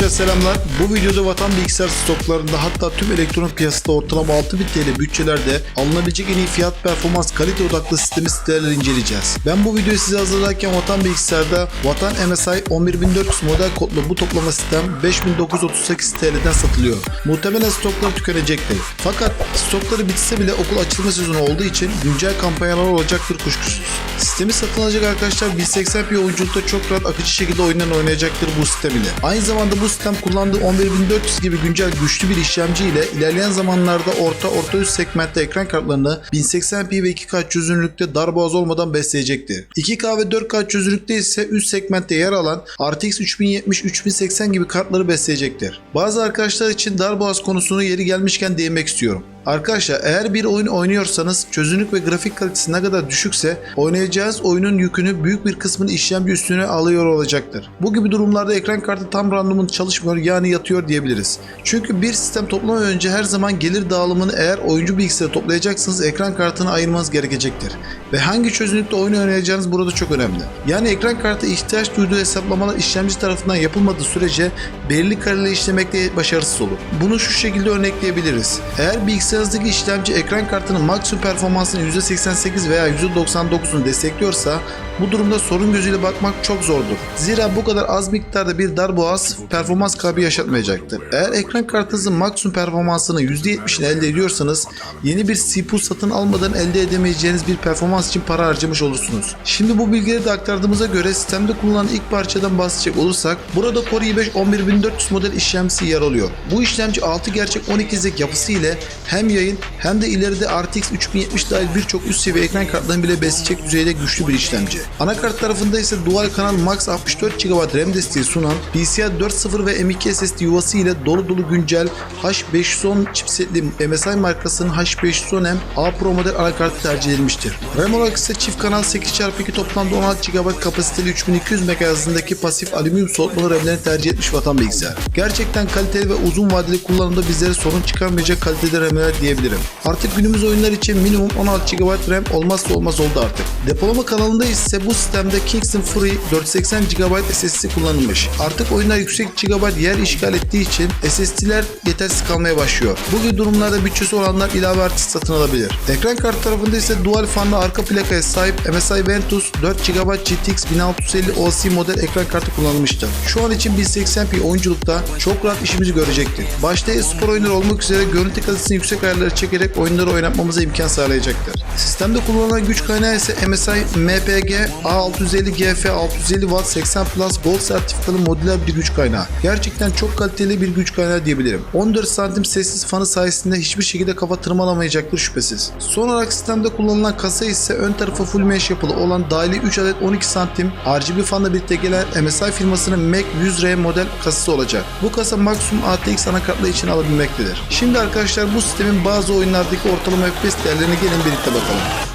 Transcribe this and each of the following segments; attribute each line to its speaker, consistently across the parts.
Speaker 1: Arkadaşlar selamlar. Bu videoda vatan bilgisayar stoklarında hatta tüm elektronik piyasada ortalama 6000 TL bütçelerde alınabilecek en iyi fiyat performans kalite odaklı sistemi siteleri inceleyeceğiz. Ben bu videoyu size hazırlarken vatan bilgisayarda vatan MSI 11400 model kodlu bu toplama sistem 5938 TL'den satılıyor. Muhtemelen stoklar tükenecektir. Fakat stokları bitse bile okul açılma sezonu olduğu için güncel kampanyalar olacaktır kuşkusuz. Sistemi satın alacak arkadaşlar 1080p oyunculukta çok rahat akıcı şekilde oyundan oynayacaktır bu sistem ile. Aynı zamanda bu sistem kullandığı 11400 gibi güncel güçlü bir işlemci ile ilerleyen zamanlarda orta orta üst segmentte ekran kartlarını 1080p ve 2K çözünürlükte darboğaz olmadan besleyecektir. 2K ve 4K çözünürlükte ise üst segmentte yer alan RTX 3070 3080 gibi kartları besleyecektir. Bazı arkadaşlar için darboğaz konusunu yeri gelmişken değinmek istiyorum. Arkadaşlar eğer bir oyun oynuyorsanız çözünürlük ve grafik kalitesi ne kadar düşükse oynayacağınız oyunun yükünü büyük bir kısmını işlemci üstüne alıyor olacaktır. Bu gibi durumlarda ekran kartı tam randıman çalışmıyor yani yatıyor diyebiliriz. Çünkü bir sistem toplamadan önce her zaman gelir dağılımını eğer oyuncu bilgisayarı toplayacaksınız ekran kartını ayırmanız gerekecektir. Ve hangi çözünürlükte oyun oynayacağınız burada çok önemli. Yani ekran kartı ihtiyaç duyduğu hesaplamalar işlemci tarafından yapılmadığı sürece belirli kareyle işlemekte başarısız olur. Bunu şu şekilde örnekleyebiliriz. Eğer bilgisayarınızdaki işlemci ekran kartının maksimum performansının %88 veya %99'unu destekliyorsa bu durumda sorun gözüyle bakmak çok zordur. Zira bu kadar az miktarda bir darboğaz performans kaybı yaşatmayacaktır. Eğer ekran kartınızın maksimum performansını %70'ini elde ediyorsanız yeni bir CPU satın almadan elde edemeyeceğiniz bir performans için para harcamış olursunuz. Şimdi bu bilgileri de aktardığımıza göre sistemde kullanılan ilk parçadan bahsedecek olursak burada Core i5 11400 model işlemcisi yer alıyor. Bu işlemci 6 gerçek 12 zek yapısı ile hem yayın hem de ileride RTX 3070 dahil birçok üst seviye ekran kartlarını bile besleyecek düzeyde güçlü bir işlemci. Anakart tarafında ise dual kanal max 64 GB RAM desteği sunan PCI 4.0 ve M.2 SSD yuvası ile dolu dolu güncel H510 chipsetli MSI markasının H510M A Pro model anakartı tercih edilmiştir. RAM olarak ise çift kanal 8x2 toplamda 16 GB kapasiteli 3200 MHz hızındaki pasif alüminyum soğutmalı RAM'lerini tercih etmiş vatan bilgisayar. Gerçekten kaliteli ve uzun vadeli kullanımda bizlere sorun çıkarmayacak kalitede RAM'ler diyebilirim. Artık günümüz oyunlar için minimum 16 GB RAM olmazsa olmaz oldu artık. Depolama kanalında ise bu sistemde Kingston Free 480 GB SSD kullanılmış. Artık oyunlar yüksek GB yer işgal ettiği için SSD'ler yetersiz kalmaya başlıyor. Bu gibi durumlarda bütçesi olanlar ilave artist satın alabilir. Ekran kartı tarafında ise dual fanlı arka plakaya sahip MSI Ventus 4 GB GTX 1650 OC model ekran kartı kullanılmıştır. Şu an için 1080p oyunculukta çok rahat işimizi görecektir. Başta e-spor oyunları olmak üzere görüntü kalitesini yüksek ayarlara çekerek oyunları oynatmamıza imkan sağlayacaktır. Sistemde kullanılan güç kaynağı ise MSI MPG A650 GF 650 Watt 80 Plus Gold sertifikalı modüler bir güç kaynağı. Gerçekten çok kaliteli bir güç kaynağı diyebilirim. 14 santim sessiz fanı sayesinde hiçbir şekilde kafa tırmalamayacaktır şüphesiz. Son olarak sistemde kullanılan kasa ise ön tarafı full mesh yapılı olan dahili 3 adet 12 santim RGB fanla birlikte gelen MSI firmasının Mac 100R model kasası olacak. Bu kasa maksimum ATX anakartlı için alabilmektedir. Şimdi arkadaşlar bu sistemin bazı oyunlardaki ortalama FPS değerlerine gelin birlikte bakalım.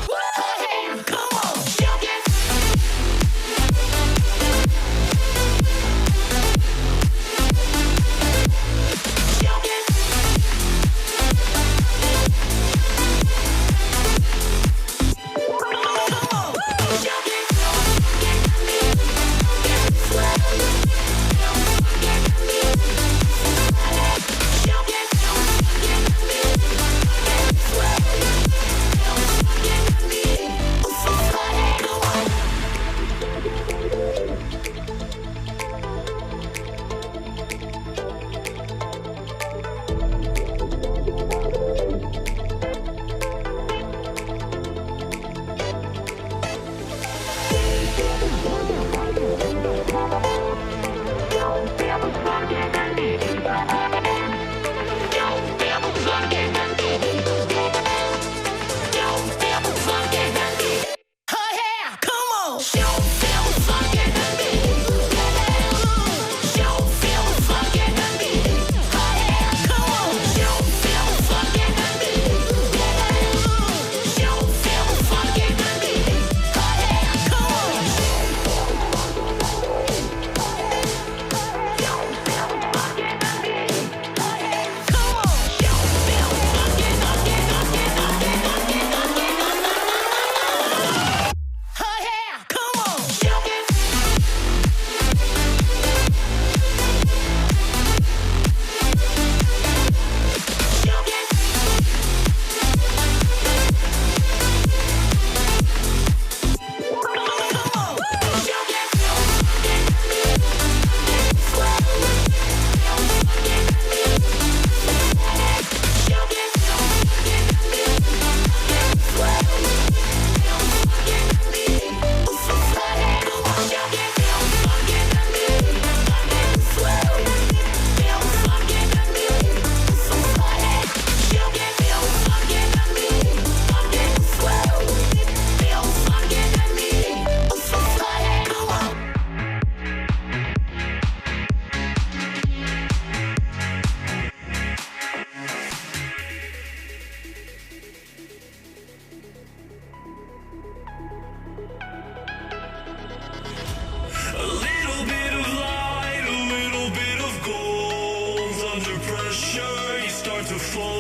Speaker 2: to fall.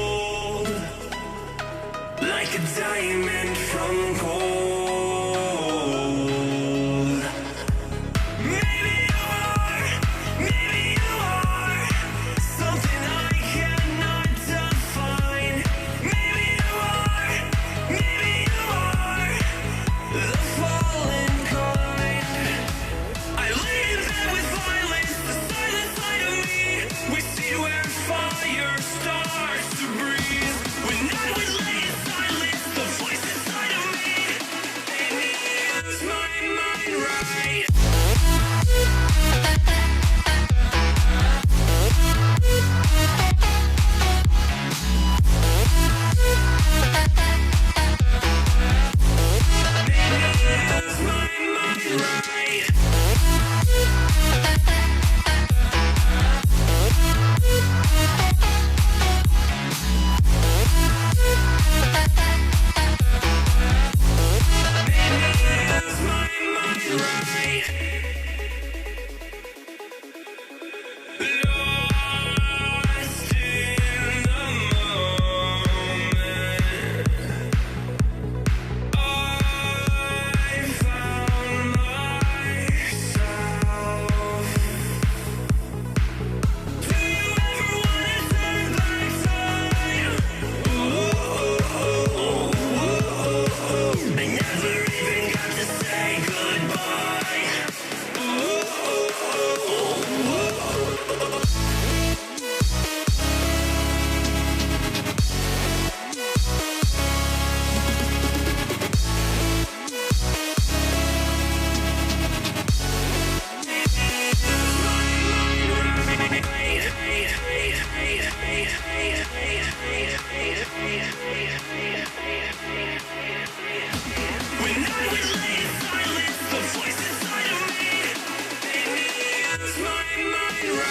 Speaker 2: high.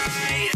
Speaker 2: Ai.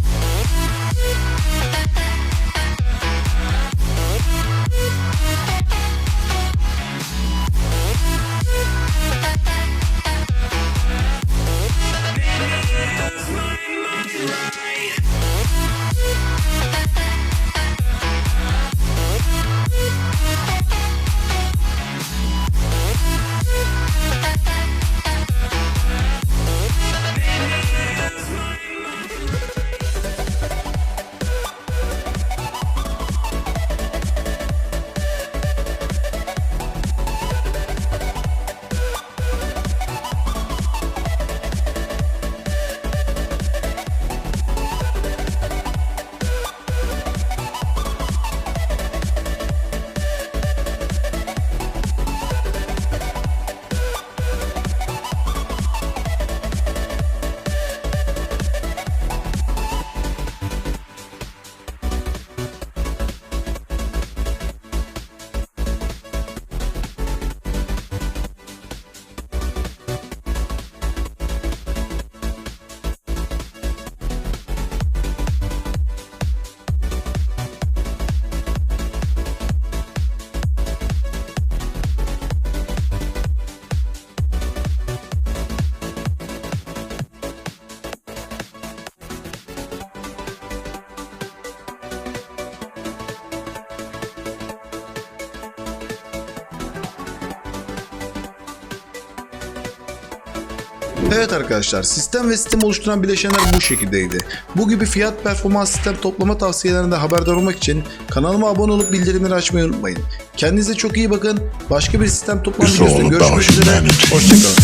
Speaker 1: Evet arkadaşlar sistem ve sistem oluşturan bileşenler bu şekildeydi. Bu gibi fiyat performans sistem toplama tavsiyelerinde haberdar olmak için kanalıma abone olup bildirimleri açmayı unutmayın. Kendinize çok iyi bakın. Başka bir sistem toplama videosunda görüşmek üzere. Hoşçakalın.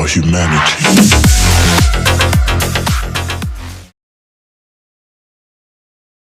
Speaker 3: our humanity.